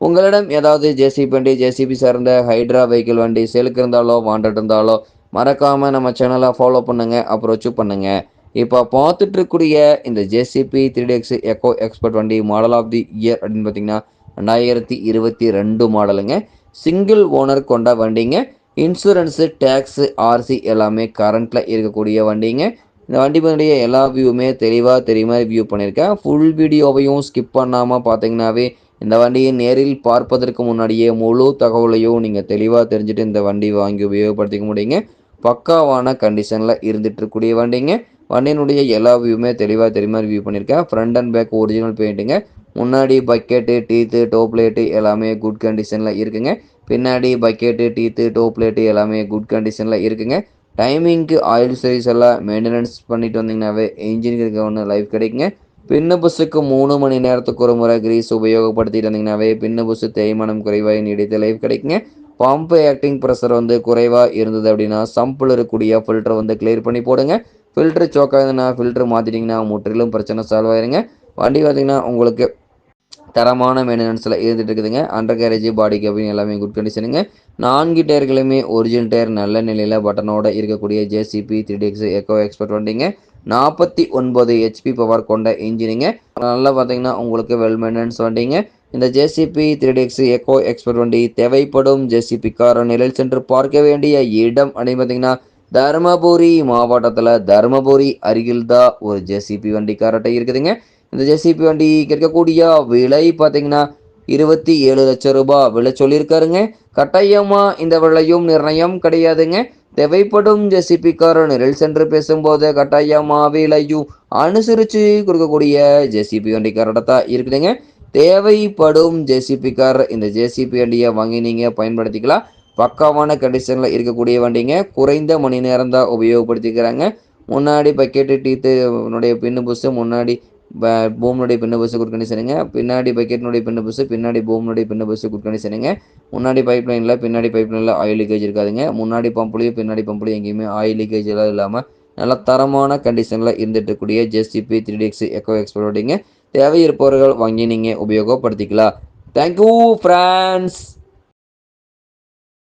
உங்களிடம் ஏதாவது ஜேசிபி வண்டி ஜேசிபி சார்ந்த ஹைட்ரா வெஹிக்கிள் வண்டி சேலுக்கு இருந்தாலோ வாண்டட் இருந்தாலோ மறக்காமல் நம்ம சேனலை ஃபாலோ பண்ணுங்கள் அப்ரோச்சும் பண்ணுங்கள் இப்போ பார்த்துட்டு இருக்கக்கூடிய இந்த JCB three X eco expert வண்டி மாடல் ஆஃப் தி இயர் அப்படின்னு பார்த்தீங்கன்னா ரெண்டாயிரத்தி இருபத்தி ரெண்டு மாடலுங்க சிங்கிள் ஓனர் கொண்ட வண்டிங்க. இன்சூரன்ஸு டேக்ஸு ஆர்சி எல்லாமே கரண்ட்டில் இருக்கக்கூடிய வண்டிங்க. இந்த வண்டி பற்றிய எல்லா வியூவுமே தெளிவாக தெரியுமா வியூ பண்ணியிருக்கேன் ஃபுல் வீடியோவையும் ஸ்கிப் பண்ணாமல் பார்த்தீங்கன்னாவே இந்த வண்டியை நேரில் பார்ப்பதற்கு முன்னாடியே முழு தகவலையும் நீங்கள் தெளிவாக தெரிஞ்சுட்டு இந்த வண்டி வாங்கி உபயோகப்படுத்திக்க முடியுங்க. பக்காவான கண்டிஷனில் இருந்துட்டு இருக்கக்கூடிய வண்டிங்க. வண்டியினுடைய எல்லா வியூவுமே தெளிவாக தெரியுமா வியூ பண்ணியிருக்கேன். ஃப்ரண்ட் அண்ட் பேக் ஒரிஜினல் பெயிண்ட்டுங்க முன்னாடி பக்கெட்டு டீத்து டோப் எல்லாமே குட் கண்டிஷனில் இருக்குங்க. பின்னாடி பக்கெட்டு டீத்து டோப் எல்லாமே குட் கண்டிஷனில் இருக்குங்க. டைமிங்க்கு ஆயில் சர்வீஸ் எல்லாம் மெயின்டெனன்ஸ் பண்ணிட்டு வந்தீங்கன்னாவே இன்ஜினுக்கு ஒன்று லைஃப் கிடைக்குங்க. பின்னு மூணு மணி நேரத்துக்கு ஒரு முறை கிரீஸ் உபயோகப்படுத்திட்டு வந்தீங்கன்னாவே பின்னு புஸ்ஸு தேய்மானம் குறைவாக நீடித்த லைஃப் கிடைக்குங்க. பம்ப் ஆக்டிங் ப்ரெஷர் வந்து குறைவாக இருந்தது அப்படின்னா சம்பிள் இருக்கக்கூடிய ஃபில்டர் வந்து கிளியர் பண்ணி போடுங்க. ஃபில்ட்ரு சோக்காக இருந்ததுன்னா ஃபில்ட்ரு மாற்றிட்டிங்கன்னா முற்றிலும் பிரச்சனை சால்வ் ஆயிருங்க. வண்டி பார்த்திங்கன்னா உங்களுக்கு தரமான மெயின்டெனன்ஸில் இருந்துட்டு இருக்குதுங்க. அண்டர் கேரேஜ் பாடி கேபின் எல்லாமே குட் கண்டிஷனுங்க நான்கு டயர்களுமே ஒரிஜினல் டயர் நல்ல நிலையில் பட்டனோட இருக்கக்கூடிய JCB three DX eco expert வண்டிங்க. நாற்பத்தி ஒன்பது ஹெச்பி பவர் கொண்ட இன்ஜினுங்க நல்லா பார்த்தீங்கன்னா உங்களுக்கு வெல் மெயின்டெனன்ஸ் வண்டிங்க இந்த JCB three DX eco expert வண்டி தேவைப்படும். ஜேசிபி கார நிலையில் சென்று பார்க்க வேண்டிய இடம் அப்படின்னு பார்த்தீங்கன்னா தருமபுரி மாவட்டத்தில் தருமபுரி அருகில் தான் ஒரு ஜேசிபி வண்டி கார்ட்டை இருக்குதுங்க. இந்த ஜேசிபி வண்டி இருக்கக்கூடிய விலை பார்த்தீங்கன்னா இருபத்தி ஏழு லட்சம் ரூபாய் விலை சொல்லியிருக்காருங்க. கட்டாயமாக இந்த விலையும் நிர்ணயம் கிடையாதுங்க. தேவைப்படும் ஜெசிபி நிரல் சென்று பேசும்போது கட்டாயமா விலையும் அனுசரித்து கொடுக்கக்கூடிய ஜெசிபி வண்டி காரடத்தான் இருக்குதுங்க. தேவைப்படும் ஜேசிபி கார் இந்த ஜேசிபி வண்டியை வாங்கி நீங்கள் பயன்படுத்திக்கலாம். பக்காவான கண்டிஷனில் இருக்கக்கூடிய வண்டிங்க. குறைந்த மணி நேரம் தான் உபயோகப்படுத்திக்கிறாங்க. முன்னாடி பக்கெட்டு டீத்து உன்னுடைய பின்னு புஸ்ஸு முன்னாடி பூம்னுடைய பின்ன பஸ்ஸு குட் கண்டிஷனுங்க பின்னாடி பக்கெட்னுடைய பின்ன பஸ்ஸு பின்னாடி பூம்னுடைய பின்ன பஸ்ஸு குட் கண்டிஷனுங்க முன்னாடி பைப் லைனில் பின்னாடி பைப் லைனில் ஆயில் லீக்கேஜ் இருக்காதுங்க. முன்னாடி பம்புலையும் பின்னாடி பம்புலையும் எங்கேயுமே ஆயில் லீக்கேஜ் எல்லாம் இல்லாமல் நல்ல தரமான கண்டிஷனில் இருந்துட்டு ஜெஸ்டிபி த்ரீ டிஎக்ஸ் எக்கோ எக்ஸ்போர்ட்டிங்க தேவை இருப்பவர்கள் வாங்கி நீங்கள் உபயோகப்படுத்திக்கலாம். Thank you France